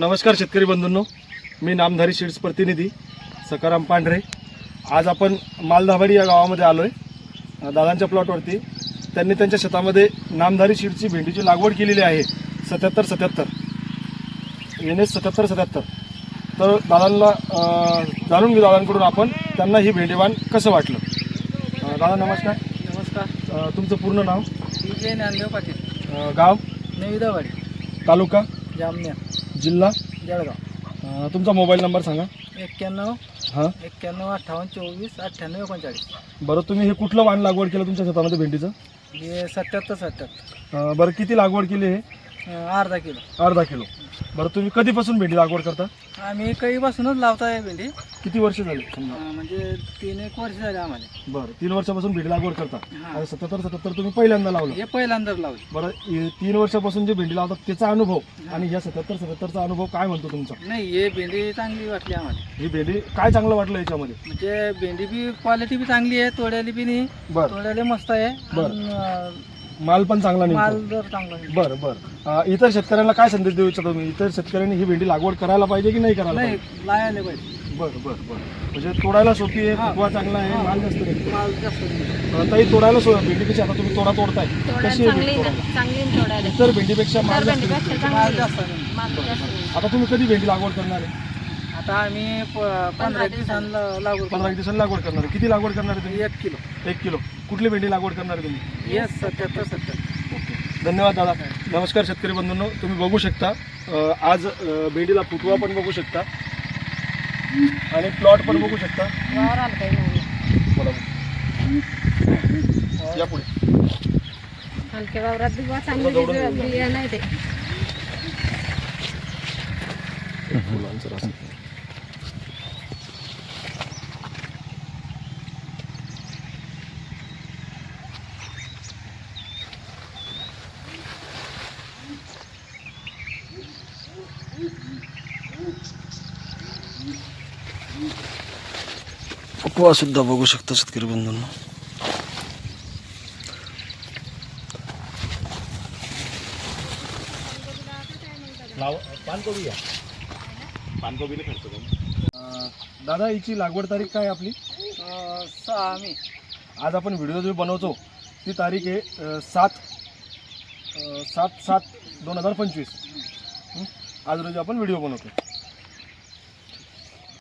नमस्कार शेतकरी बंधूंनो. मी नामधारी सीड्स प्रतिनिधी सकाराम पांढरे. आज आपण मालधाबाडी या गावामध्ये आलो आहे दादांच्या प्लॉटवरती त्यांनी त्यांच्या शेतामध्ये नामधारी सीडची भेंडीची लागवड केलेली आहे. सत्याहत्तर सत्याहत्तर. एन एस सत्याहत्तर सत्याहत्तर. तर दादांना जाणून घेऊ दादांकडून आपण त्यांना ही भेंडीवान कसं वाटलं. दादा नमस्कार. नमस्कार. तुमचं पूर्ण नाव? विजय ज्ञानदेव पाटील. गाव? नविदावाडी तालुका? जामनेर. जिल्हा? जळगाव. तुमचा मोबाईल नंबर सांगा. एक्क्याण्णव हां? एक्क्याण्णव अठ्ठावन्न चोवीस अठ्ठ्याण्णव एकोणचाळीस. बरं तुम्ही हे कुठलं वाण लागवड केलं तुमच्या शेतामध्ये भेंडीचं? हे सत्याहत्तर सत्याहत्तर. बरं किती लागवड केली हे? अर्धा किलो. अर्धा किलो. बरं तुम्ही कधीपासून भेंडी लागवड करता? आम्ही कैपासूनच लावताय भेंडी. किती वर्ष झाली? समजा अं, म्हणजे तीन एक वर्ष झाले आम्हाला. बरं तीन वर्षापासून भेंडी लागवड करता. हा. सत्याहत्तर सत्याहत्तर तुम्ही पहिल्यांदा लावलं. हे पहिल्यांदाच लावली. बरं हे तीन वर्षापासून जे भेंडी लावतात त्याचा अनुभव आणि या सत्याहत्तर सत्याहत्तरचा अनुभव काय म्हणतो तुमचा? नाही हे भेंडी चांगली वाटली आम्हाला. ही भेंडी काय चांगलं वाटलं याच्यामध्ये? म्हणजे भेंडी बी क्वालिटी बी चांगली आहे तोड्याली बी नाही. बरं. तोड्याला मस्त आहे. बरं. आणि, अं, माल पण चांगला निघतो माल दर चांगला. बरं बरं अं, इतर शेतकऱ्यांना काय संदेश देऊ इच्छिता तुम्ही इतर शेतकऱ्यांनी ही भेंडी लागवड करायला पाहिजे की नाही करायला नाही पाहिजे बरं बरं बरं म्हणजे तोडायला सोपी आहे हा. फुगवा चांगला आहे हा. माल जास्त निघतो माल जास्त नाही. अं, ताई तोडायला सो भेंडी कशी आता तुम्ही तोडा तोडताय तोडायला कशी आहे चांगली भेंडी ना तोडायला? चांगली तोडायला इतर भेंडीपेक्षा माल तर जास्त भेंडीपेक्षा. माल चांगली जास्त. माल. आता तुम्ही कधी भेंडी लागवड करणार आहे आता आम्ही प- पंधरा दिवसांना लागू पंधरा एक दिवसांनी लागवड करणार आहे किती लागवड करणार आहे तुम्ही एक किलो एक किलो कुठली भेंडी लागवड करणार आहे तुम्ही येस सत्याहत्तर सत्तर धन्यवाद दादा नमस्कार शेतकरी बंधूंनो तुम्ही बघू शकता अं, आज अं, भेंडीला फुटवा पण बघू शकता आणि प्लॉट पण बघू शकता. बोला या पुढे हलक्या वावरात बी बा चांगली जवळून बी- बिया नाही ते फुटवा सुद्धा बघू शकता शेतकरी बंधूंना. दादा हिची लागवड तारीख काय आपली? सहा आम्ही आज आपण व्हिडिओ जो बनवतो ती तारीख आहे अ, सात अ, सात सात दोन हजार पंचवीस. हं? आज रोजी आपण व्हिडिओ बनवतो.